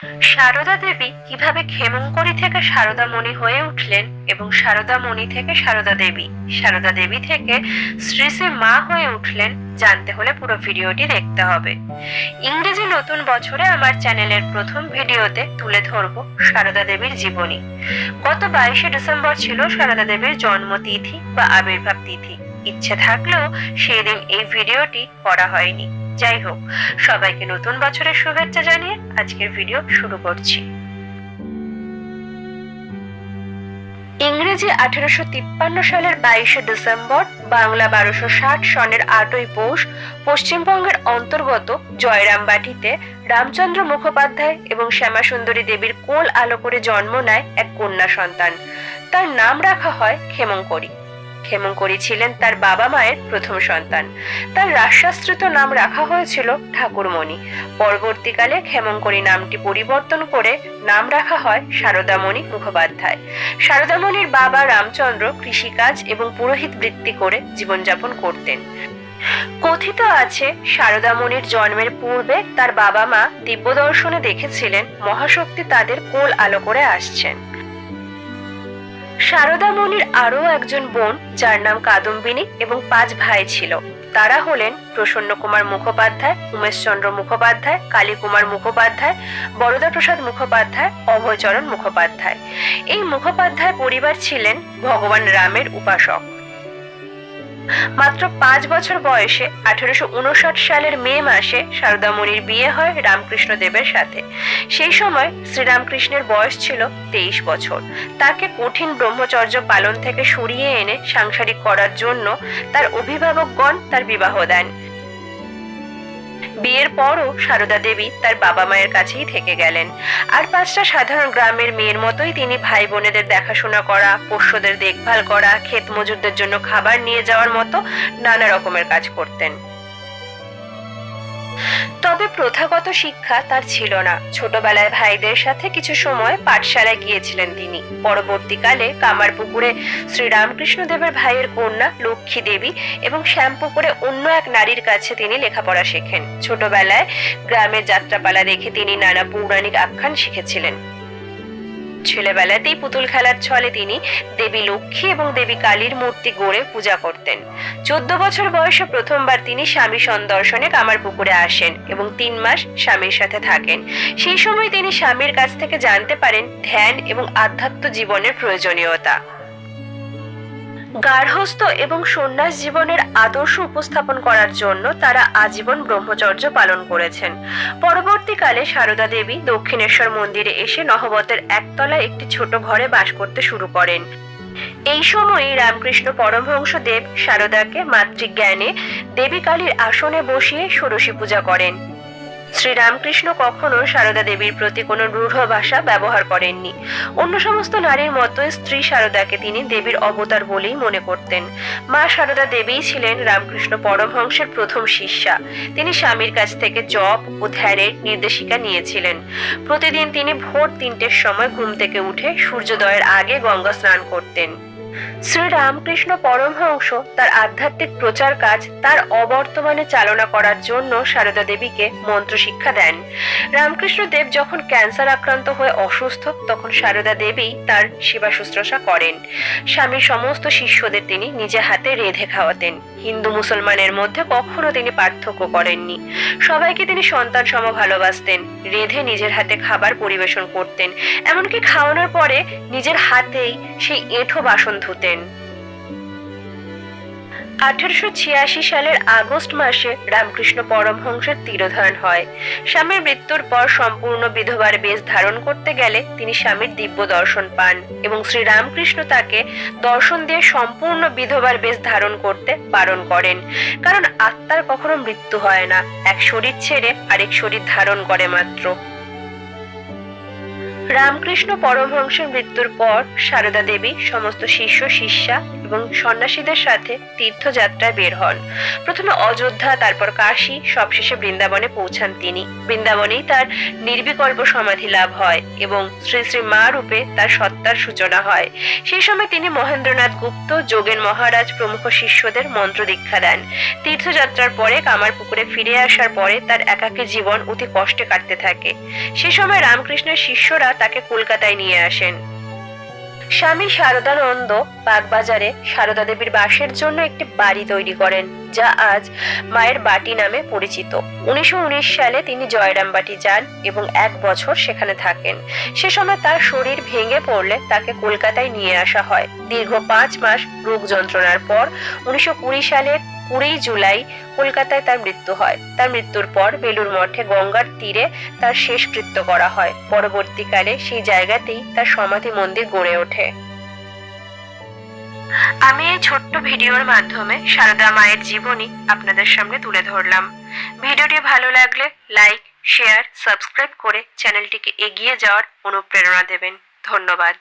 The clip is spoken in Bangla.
সারদা দেবী কীভাবে ক্ষেমঙ্করী থেকে সারদা মণি হয়ে উঠলেন এবং সারদা মণি থেকে সারদা দেবী? সারদা দেবী থেকে শ্রী মা হয়ে উঠলেন, জানতে হলে পুরো ভিডিওটি দেখতে হবে। ইংরেজি নতুন বছরে আমার চ্যানেলের প্রথম ভিডিওতে তুলে ধরবো সারদা দেবীর জীবনী। গত বাইশে ডিসেম্বর ছিল সারদা দেবীর জন্মতিথি বা আবির্ভাব তিথি। ইচ্ছে থাকলেও সেদিন এই ভিডিওটি করা হয়নি। যাই হোক, সবাইকে নতুন বছরের শুভেচ্ছা জানিয়ে আজকের ভিডিও শুরু করছি। ইংরেজি আঠারোশো তিপ্পান্ন সালের বাইশে ডিসেম্বর, বাংলা বারোশো ষাট সনের আটই পৌষ, পশ্চিমবঙ্গের অন্তর্গত জয়রামবাটিতে রামচন্দ্র মুখোপাধ্যায় এবং শ্যামাসুন্দরী দেবীর কোল আলো করে জন্ম নেয় এক কন্যা সন্তান। তার নাম রাখা হয় ক্ষেমঙ্করী ক্ষেমঙ্করী ছিলেন তার বাবা মায়ের প্রথম সন্তান। তার রাজশাস্ত্রিত নাম রাখা হয়েছিল ঠাকুরমণি। পরবর্তীকালে ক্ষেমঙ্করী নামটি পরিবর্তন করে নাম রাখা হয় শারদামণি মুখোপাধ্যায়। শারদামণির বাবা রামচন্দ্র কৃষিকাজ এবং পুরোহিত বৃত্তি করে জীবনযাপন করতেন। কথিত আছে শারদামণির জন্মের পূর্বে তার বাবা মা দিব্যদর্শনে দেখেছিলেন মহাশক্তি তাদের কোল আলো করে আসছেন। শারদা মনির আরও একজন বোন, যার নাম কাদম্বিনী এবং পাঁচ ভাই ছিল। তারা হলেন প্রসন্ন কুমার মুখোপাধ্যায় উমেশচন্দ্র মুখোপাধ্যায়, কালী কুমার মুখোপাধ্যায়, বরদা প্রসাদ মুখোপাধ্যায়, অভয়চরণ মুখোপাধ্যায়। এই মুখোপাধ্যায় পরিবার ছিলেন ভগবান রামের উপাসক। মাত্র পাঁচ বছর বয়সে আঠারোশো উনষাট সালের মে মাসে শারদামণির বিয়ে হয় রামকৃষ্ণ দেবের সাথে। সেই সময় শ্রীরামকৃষ্ণের বয়স ছিল তেইশ বছর। তাকে কঠিন ব্রহ্মচর্য পালন থেকে সরিয়ে এনে সাংসারিক করার জন্য তার অভিভাবকগণ তার বিবাহ দেন। বিয়ের পরও সারদা দেবী তার বাবা মায়ের কাছেই থেকে গেলেন। আর পাঁচটা সাধারণ গ্রামের মেয়ের মতোই তিনি ভাই বোনেদের দেখাশোনা করা, পোষ্যদের দেখভাল করা ক্ষেত মজুরদের জন্য খাবার নিয়ে যাওয়ার মতো নানা রকমের কাজ করতেন। প্রথাগত শিক্ষা তার ছিল না। ছোটবেলায় ভাইদের সাথে কিছু সময় পাঠশালায় গিয়েছিলেন তিনি। পরবর্তীকালে কামারপুকুরে শ্রীরামকৃষ্ণ দেবের ভাইয়ের কন্যা লক্ষ্মী দেবী এবং শ্যামপুকুরে অন্য এক নারীর কাছে তিনি লেখাপড়া শেখেন। ছোটবেলায় গ্রামের যাত্রাপালা দেখে তিনি নানা পৌরাণিক আখ্যান শিখেছিলেন। ছেলেবেলাতেই পুতুল খেলার ছলে তিনি দেবী লক্ষ্মী এবং দেবী কালীর মূর্তি গড়ে পূজা করতেন। চোদ্দ বছর বয়সে প্রথমবার তিনি স্বামী সন্দর্শনে কামার পুকুরে আসেন এবং তিন মাস স্বামীর সাথে থাকেন। সেই সময় তিনি স্বামীর কাছ থেকে জানতে পারেন ধ্যান এবং আধ্যাত্ম জীবনের প্রয়োজনীয়তা। গার্হস্থ এবং সন্ন্যাস জীবনের আদর্শ উপস্থাপন করার জন্য তারা আজীবন ব্রহ্মচর্য পালন করেছেন। পরবর্তীকালে সারদা দেবী দক্ষিণেশ্বর মন্দিরে এসে নহবতের একতলায় একটি ছোট ঘরে বাস করতে শুরু করেন। এই সময়ই রামকৃষ্ণ পরমহংস দেব সারদাকে মাতৃজ্ঞানে দেবী কালীর আসনে বসিয়ে ষোড়শী পূজা করেন। শ্রীরামকৃষ্ণ কখনো সারদা দেবীর প্রতি কোনো রূঢ় ভাষা ব্যবহার করেননি। অন্য সমস্ত নারীর মতো স্ত্রী সারদাকে তিনি দেবীর অবতার বলেই মনে করতেন। মা সারদা দেবীই ছিলেন রামকৃষ্ণ পরমহংসের প্রথম শিষ্যা। তিনি স্বামীর কাছ থেকে জপ ও ধ্যানের নির্দেশিকা নিয়েছিলেন। প্রতিদিন তিনি ভোর তিনটের সময় ঘুম থেকে উঠে সূর্যোদয়ের আগে গঙ্গা স্নান করতেন। শ্রী রামকৃষ্ণ পরমহংস তার আধ্যাত্মিক প্রচার কাজ তার অবর্তমানে চালনা করার জন্য সারদা দেবীকে মন্ত্র শিক্ষা দেন। রামকৃষ্ণ দেব যখন ক্যান্সার আক্রান্ত হয়ে অসুস্থ, তখন সারদা দেবী তার সেবা শুশ্রূষা করেন। স্বামীর সমস্ত শিষ্যদের তিনি নিজে হাতে রেঁধে খাওয়াতেন। হিন্দু মুসলমানের মধ্যে কখনো তিনি পার্থক্য করেননি। সবাইকে তিনি সন্তান সম ভালোবাসতেন, রেঁধে নিজের হাতে খাবার পরিবেশন করতেন। এমনকি খাওয়ানোর পরে নিজের হাতেই সেই এঁঠো বাসন ধুতেন আঠারোশো ছিয়াশি সালের আগস্ট মাসে রামকৃষ্ণ পরমহংসের তিরোধান হয়। স্বামীর মৃত্যুর পর সম্পূর্ণ বিধবার বেশ ধারণ করতে গেলে তিনি স্বামীর দিব্য দর্শন পান এবং শ্রী রামকৃষ্ণ তাকে দর্শন দিয়ে সম্পূর্ণ বিধবার বেশ ধারণ করতে বারণ করেন। কারণ আত্মার কখনো মৃত্যু হয় না, এক শরীর ছেড়ে আরেক শরীর ধারণ করে মাত্র। রামকৃষ্ণ পরমহংসের মৃত্যুর পর সারদা দেবী সমস্ত শিষ্য, শিষ্যা এবং সন্ন্যাসীদের সাথে তীর্থযাত্রায় বের হন। প্রথমে অযোধ্যা, তারপর কাশী, সবশেষে বৃন্দাবনে পৌঁছান তিনি। বৃন্দাবনেই তার নির্বিকল্প সমাধি লাভ হয় এবং শ্রী শ্রী মা রূপে তার সত্তার সূচনা হয়। সেই সময় তিনি মহেন্দ্রনাথ গুপ্ত, যোগেন মহারাজ প্রমুখ শিষ্যদের মন্ত্র দীক্ষা দেন। তীর্থযাত্রার পরে কামারপুকুরে ফিরে আসার পরে তার একাকী জীবন অতি কষ্টে কাটতে থাকে। সে সময় রামকৃষ্ণের শিষ্যরা তাকে কলকাতায় নিয়ে আসেন। স্বামী শারদানন্দ বাগবাজারে সারদা দেবীর বাসের জন্য একটি বাড়ি তৈরি করেন, যা আজ মায়ের বাটি নামে পরিচিত। উনিশশো উনিশ সালে তিনি জয়রামবাটি যান এবং এক বছর সেখানে থাকেন। সে সময় তার শরীর ভেঙে পড়লে তাকে কলকাতায় নিয়ে আসা হয়। দীর্ঘ পাঁচ মাস রোগ যন্ত্রণার পর উনিশশো সালের কুড়ি জুলাই কলকাতায় তার মৃত্যু হয়। তার মৃত্যুর পর বেলুর মঠে গঙ্গার তীরে তার শেষকৃত্য করা হয়। পরবর্তীকালে সেই জায়গাতেই তার সমাধি মন্দির গড়ে ওঠে। আমি এই ছোট্ট ভিডিওর মাধ্যমে সারদা মায়ের জীবনী আপনাদের সামনে তুলে ধরলাম। ভিডিওটি ভালো লাগলে লাইক, শেয়ার, সাবস্ক্রাইব করে চ্যানেলটিকে এগিয়ে যাওয়ার অনুপ্রেরণা দেবেন। ধন্যবাদ।